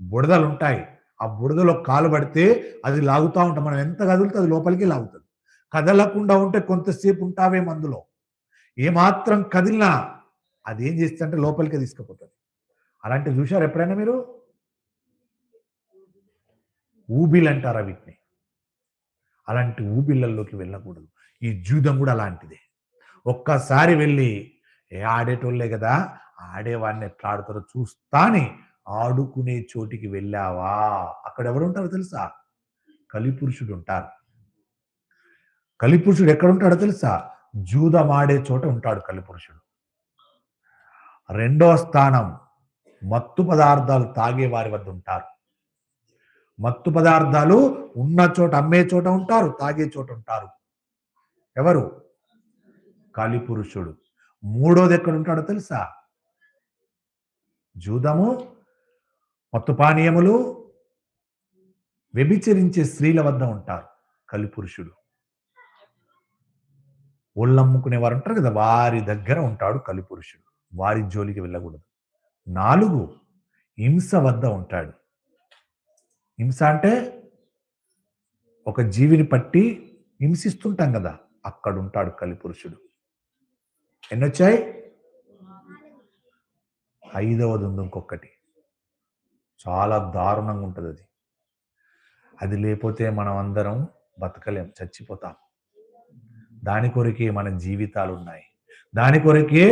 బుడదలు ఉంటాయి ఆ బుడదలో కాలు పడితే అది లాగుతూ ఉంటాం. మనం ఎంత కదిలితే అది లోపలికి లాగుతుంది. కదలకుండా ఉంటే కొంతసేపు ఉంటావే మందులో. ఏమాత్రం కదిలినా అది ఏం చేస్తుందంటే లోపలికి తీసుకుపోతుంది. అలాంటివి చూశారు ఎప్పుడైనా మీరు? ఊబిల్ అంటారు వీటిని. అలాంటి ఊబిళ్ళల్లోకి వెళ్ళకూడదు. ఈ జూదం కూడా అలాంటిదే. ఒక్కసారి వెళ్ళి ఏ ఆడేటోళ్ళే కదా ఆడేవాడిని ఎట్లా ఆడుతారో చూస్తాని ఆడుకునే చోటికి వెళ్ళావా? అక్కడ ఎవరు ఉంటారో తెలుసా? కలిపురుషుడు ఉంటారు కలిపురుషుడు ఎక్కడ ఉంటాడో తెలుసా? జూదం ఆడే చోట ఉంటాడు కలిపురుషుడు. రెండో స్థానం మత్తు పదార్థాలు తాగే వారి వద్ద ఉంటారు మత్తు పదార్థాలు ఉన్న చోట అమ్మే చోట ఉంటారు తాగే చోట ఉంటారు. ఎవరు? కలిపురుషుడు. మూడోది ఎక్కడ ఉంటాడో తెలుసా? జూదము మత్తు పానీయములు వ్యభిచరించే స్త్రీల వద్ద ఉంటారు కలిపురుషుడు ఒళ్ళమ్ముకునే వారు ఉంటారు కదా వారి దగ్గర ఉంటాడు కలిపురుషుడు. వారి జోలికి వెళ్ళకూడదు. నాలుగు హింస వద్ద ఉంటాడు. హింస అంటే ఒక జీవిని పట్టి హింసిస్తుంటాం కదా అక్కడ ఉంటాడు కలిపురుషుడు. ఎన్నొచ్చాయి? ఐదవది ఉంది ఇంకొకటి. చాలా దారుణంగా ఉంటుంది అది. అది లేకపోతే మనం అందరం బతకలేం చచ్చిపోతాం. దాని కొరకే మన జీవితాలు ఉన్నాయి దాని కొరకే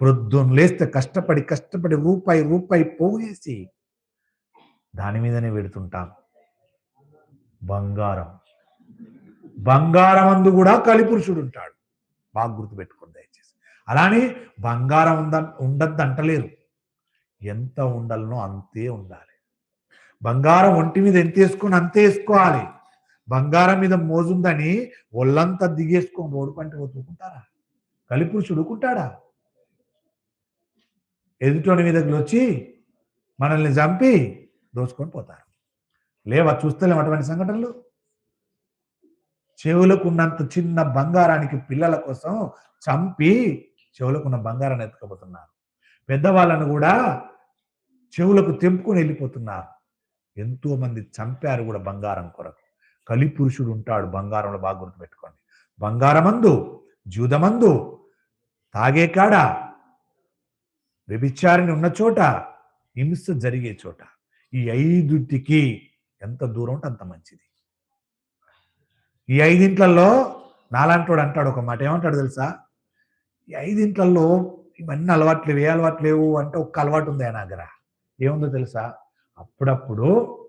ప్రొద్దున లేస్తే కష్టపడి కష్టపడి రూపాయి రూపాయి పోగేసి దాని మీదనే పెడుతుంటాం బంగారం. బంగారం అందు కూడా కలిపురుషుడు ఉంటాడు బాగా గుర్తుపెట్టుకోండి దయచేసి. అలానే బంగారం ఉంద ఉండద్దు అంటలేరు ఎంత ఉండాలనో అంతే ఉండాలి. బంగారం ఒంటి మీద ఎంత వేసుకొని అంతే వేసుకోవాలి. బంగారం మీద మోజుందని ఒళ్ళంతా దిగేసుకొని రోడ్డు పంట పోతుకుంటారా కలిపురుషుడు చుడుకుంటాడా? ఎదుటోని మీదకి వచ్చి మనల్ని చంపి దోచుకొని పోతారు. లేవా? చూస్తలేం అటువంటి సంఘటనలు? చెవులకు ఉన్నంత చిన్న బంగారానికి పిల్లల కోసం చంపి చెవులకు ఉన్న బంగారాన్ని ఎత్తుకపోతున్నారు. పెద్దవాళ్ళను కూడా చెవులకు తెంపుకొని వెళ్ళిపోతున్నారు. ఎంతో మంది చంపారు కూడా బంగారం కొరకు. కలి పురుషుడు ఉంటాడు బంగారంలో బాగా గుర్తుపెట్టుకోండి. బంగారమందు జూదమందు తాగే కాడ వ్యభిచారిని ఉన్న చోట హింస జరిగే చోట. ఈ ఐదుటికి ఎంత దూరం ఉంటే అంత మంచిది. ఈ ఐదింట్లలో నాలాంటోడు అంటాడు ఒక మాట. ఏమంటాడు తెలుసా? ఈ ఐదింట్లలో ఇవన్నీ అలవాట్లేవు ఏ అలవాట్లేవు అంటే ఒక్క అలవాటు ఉంది ఆయన దగ్గర. ఏముందో తెలుసా? అప్పుడప్పుడు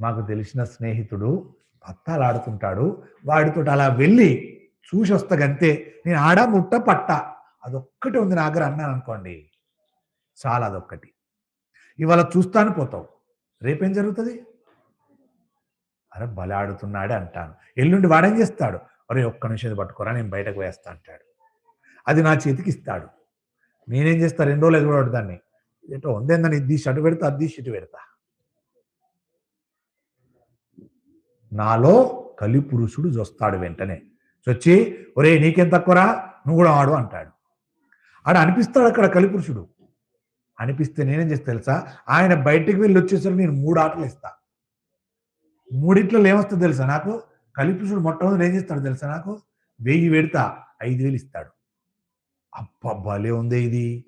మాకు తెలిసిన స్నేహితుడు పత్తాలు ఆడుతుంటాడు వాడితో అలా వెళ్ళి చూసి వస్తాగంతే నేను ఆడ ముట్ట పట్ట. అదొక్కటి ఉంది నా దగ్గర అన్నాను అనుకోండి. చాలా అదొక్కటి. ఇవాళ చూస్తాను పోతావు. రేపేం జరుగుతుంది? అరే బలాడుతున్నాడే అంటాను. ఎల్లుండి వాడేం చేస్తాడు? అరే ఒక్క నిమిషం పట్టుకోరా నేను బయటకు వేస్తా అంటాడు. అది నా చేతికి ఇస్తాడు. నేనేం చేస్తా? రెండు రోజులు ఎదురు దాన్ని. ఏంటో ఉందేందని ఇది తీసి అటు పెడతా అది తీసి ఇటు పెడతా. నాలో కలిపురుషుడు చూస్తాడు వెంటనే. వచ్చి ఒరే నీకేం తక్కువరా? నువ్వు కూడా ఆడు అంటాడు. ఆడ అనిపిస్తాడు అక్కడ కలిపురుషుడు. అనిపిస్తే నేనేం చేస్తా తెలుసా? ఆయన బయటికి వెళ్ళి వచ్చేసరికి నేను మూడు ఆటలు ఇస్తా మూడిట్లో ఏమొస్తుంది తెలుసా నాకు? కలిపురుషుడు మొట్టమొదటి ఏం చేస్తాడు తెలుసా నాకు? వెయ్యి పెడతా ఐదు వేలు ఇస్తాడు. అబ్బా భలే ఉంది ఇది.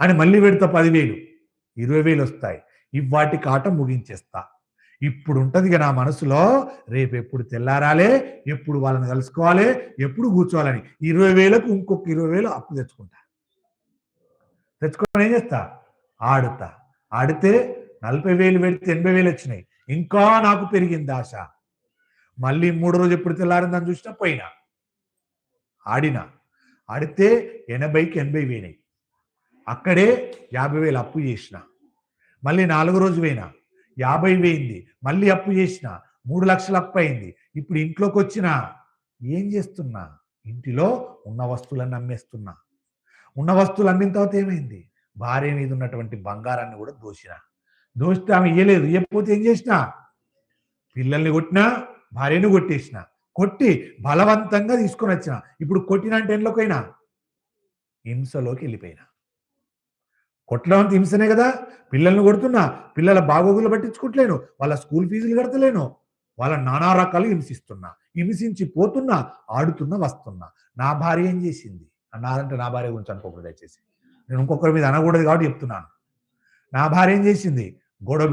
అని మళ్ళీ పెడతా పదివేలు. ఇరవై వేలు వస్తాయి. ఇవ్వాటి కాట ముగించేస్తా. ఇప్పుడు ఉంటుంది ఇక నా మనసులో రేపు ఎప్పుడు తెల్లారాలే ఎప్పుడు వాళ్ళని కలుసుకోవాలి ఎప్పుడు కూర్చోవాలని. ఇరవై వేలకు ఇంకొక ఇరవై వేలు అప్పు తెచ్చుకుంటా. తెచ్చుకొని ఏం చేస్తా? ఆడుతా. ఆడితే నలభై వేలు పెడితే ఎనభై వేలు వచ్చినాయి. ఇంకా నాకు పెరిగింది ఆశ. మళ్ళీ మూడు రోజు ఎప్పుడు తెల్లారిందని చూసినా పోయినా. ఆడినా. ఆడితే ఎనభైకి ఎనభై వేలై అక్కడే యాభై వేలు అప్పు చేసిన. మళ్ళీ నాలుగో రోజు పోయినా యాభై వేయింది మళ్ళీ అప్పు చేసిన మూడు లక్షలు అప్పు అయింది. ఇప్పుడు ఇంట్లోకి వచ్చిన ఏం చేస్తున్నా? ఇంటిలో ఉన్న వస్తువులన్నీ అమ్మేస్తున్నా. ఉన్న వస్తువులు అమ్మిన తర్వాత ఏమైంది? భార్య మీద ఉన్నటువంటి బంగారాన్ని కూడా దోసిన. దోస్తే ఆమె ఇయ్యలేదు. ఇవ్వకపోతే ఏం చేసిన? పిల్లల్ని కొట్టినా భార్యను కొట్టేసిన. కొట్టి బలవంతంగా తీసుకొని వచ్చిన. ఇప్పుడు కొట్టిన అంటే ఎండ్లోకైనా హింసలోకి వెళ్ళిపోయినా. కొట్టడం హింసనే కదా? పిల్లల్ని కొడుతున్నా పిల్లల బాగోగులు పట్టించుకోవట్లేను వాళ్ళ స్కూల్ ఫీజులు కడతలేను. వాళ్ళ నానా రకాలు హింసిస్తున్నా హింసించి పోతున్నా ఆడుతున్నా వస్తున్నా. నా భార్య ఏం చేసింది? అన్నారంటే నా భార్య గురించి అనుకోకూడదు దయచేసి. నేను ఇంకొకరి మీద అనకూడదు కాబట్టి చెప్తున్నాను. నా భార్య ఏం చేసింది? గొడవ